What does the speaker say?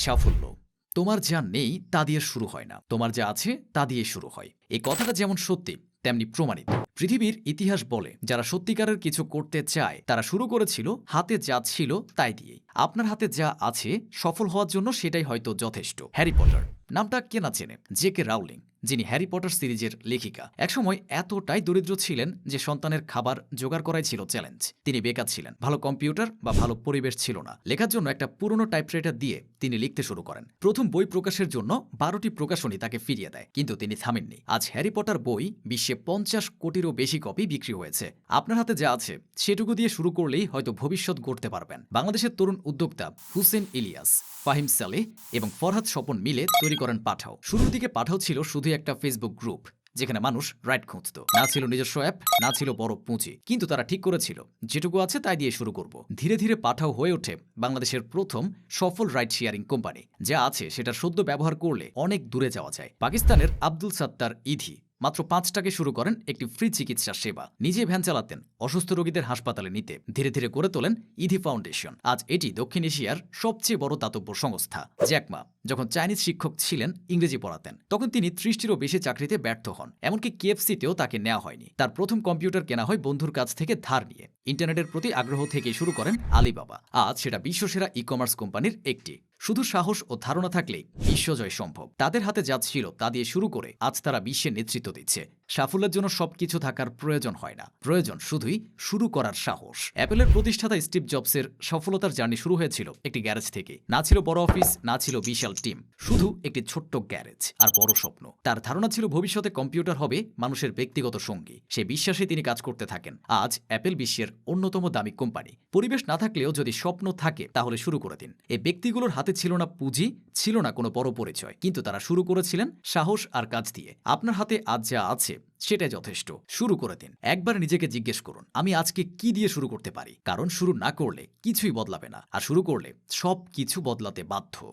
সাফল্য। তোমার যা নেই, তা দিয়ে শুরু হয় না। তোমার যা আছে, তা দিয়ে শুরু হয়। এই কথাটা যেমন সত্যি, তেমনি প্রমাণিত। পৃথিবীর ইতিহাস বলে, যারা সত্যিকারের কিছু করতে চায়, তারা শুরু করেছিল, হাতে যা ছিল, তাই দিয়ে আপনার হাতে যা আছে, সফল হওয়ার জন্য সেটাই হয়তো যথেষ্ট। হ্যারি পটার নামটা কে না চেনে? জে কে রাউলিং, যিনি হ্যারি পটার সিরিজের লেখিকা। একসময় এতটাই দরিদ্র ছিলেন যে সন্তানের খাবার জোগাড় করাই ছিল চ্যালেঞ্জ। তিনি বেকার ছিলেন, ভালো কম্পিউটার বা ভালো পরিবেশ ছিল না। লেখার জন্য একটা পুরনো টাইপরাইটার দিয়ে তিনি লিখতে শুরু করেন। প্রথম বই প্রকাশের জন্য বারোটি প্রকাশনী তাকে ফিরিয়ে দেয়, কিন্তু তিনি থামেননি। আজ হ্যারি পটার বই বিশ্বে পঞ্চাশ কোটিরও বেশি কপি বিক্রি হয়েছে। আপনার হাতে যা আছে, সেটুকু দিয়ে শুরু করলেই হয়তো ভবিষ্যৎ গড়তে পারবেন। বাংলাদেশের তরুণ উদ্যোক্তা হুসেন ইলিয়াস, ফাহিম সালেহ এবং ফরহাদ স্বপন মিলে তৈরি করেন পাঠাও। শুরুর দিকে পাঠাও ছিল শুধু একটা ফেসবুক গ্রুপ যেখানে মানুষ রাইড খুঁজত। না ছিল নিজস্ব অ্যাপ না ছিল বড় পুঁজি। কিন্তু তারা ঠিক করেছিল। যেটুকু আছে তাই দিয়ে শুরু করব। ধীরে ধীরে পাঠাও হয়ে ওঠে বাংলাদেশের প্রথম সফল রাইড শেয়ারিং কোম্পানি যা আছে সেটা সদ্য ব্যবহার করলে অনেক দূরে যাওয়া যায়। পাকিস্তানের আব্দুল সাত্তার ইধি। মাত্র পাঁচ টাকায় শুরু করেন একটি ফ্রি চিকিৎসা সেবা। নিজে ভ্যান চালাতেন, অসুস্থ রোগীদের হাসপাতালে নিতে, ধীরে ধীরে করে তোলেন ইধি ফাউন্ডেশন। আজ এটি দক্ষিণ এশিয়ার সবচেয়ে বড় দাতব্য সংস্থা জ্যাকমা যখন চাইনিজ শিক্ষক ছিলেন, ইংরেজি পড়াতেন। তখন তিনি ত্রিশটিরও বেশি চাকরিতে ব্যর্থ হন, এমনকি কেএফসিতেও তাকে নেওয়া হয়নি। তার প্রথম কম্পিউটার কেনা হয় বন্ধুর কাছ থেকে ধার নিয়ে। ইন্টারনেটের প্রতি আগ্রহ থেকে শুরু করেন আলিবাবা। আজ সেটা বিশ্বসেরা ই কমার্স কোম্পানির একটি। শুধু সাহস ও ধারণা থাকলেই বিশ্বজয় সম্ভব। তাদের হাতে যা ছিল তা দিয়ে শুরু করে আজ তারা বিশ্বে নেতৃত্ব দিচ্ছে। সাফল্যের জন্য সবকিছু থাকার প্রয়োজন হয় না। প্রয়োজন শুধুই শুরু করার সাহস। অ্যাপেলের প্রতিষ্ঠাতা স্টিভ জবসের সফলতার জার্নি শুরু হয়েছিল একটি গ্যারেজ থেকে। না ছিল বড় অফিস, না ছিল বিশাল টিম, শুধু একটি ছোট্ট গ্যারেজ আর বড় স্বপ্ন। তার ধারণা ছিল ভবিষ্যতে কম্পিউটার হবে মানুষের ব্যক্তিগত সঙ্গী। সে বিশ্বাসে তিনি কাজ করতে থাকেন। আজ অ্যাপেল বিশ্বের অন্যতম দামি কোম্পানি। পরিবেশ না থাকলেও যদি স্বপ্ন থাকে, তাহলে শুরু করে দিন। এই ব্যক্তিগুলোর হাতে ছিল না পুঁজি, ছিল না কোনো বড় পরিচয়। কিন্তু তারা শুরু করেছিলেন সাহস আর কাজ দিয়ে। আপনার হাতে আজ যা আছে সেটাই যথেষ্ট। শুরু করে দিন। একবার নিজেকে জিজ্ঞেস করুন, আমি আজকে কি দিয়ে শুরু করতে পারি? কারণ শুরু না করলে কিছুই বদলাবে না। আর শুরু করলে সব কিছু বদলাতে বাধ্য।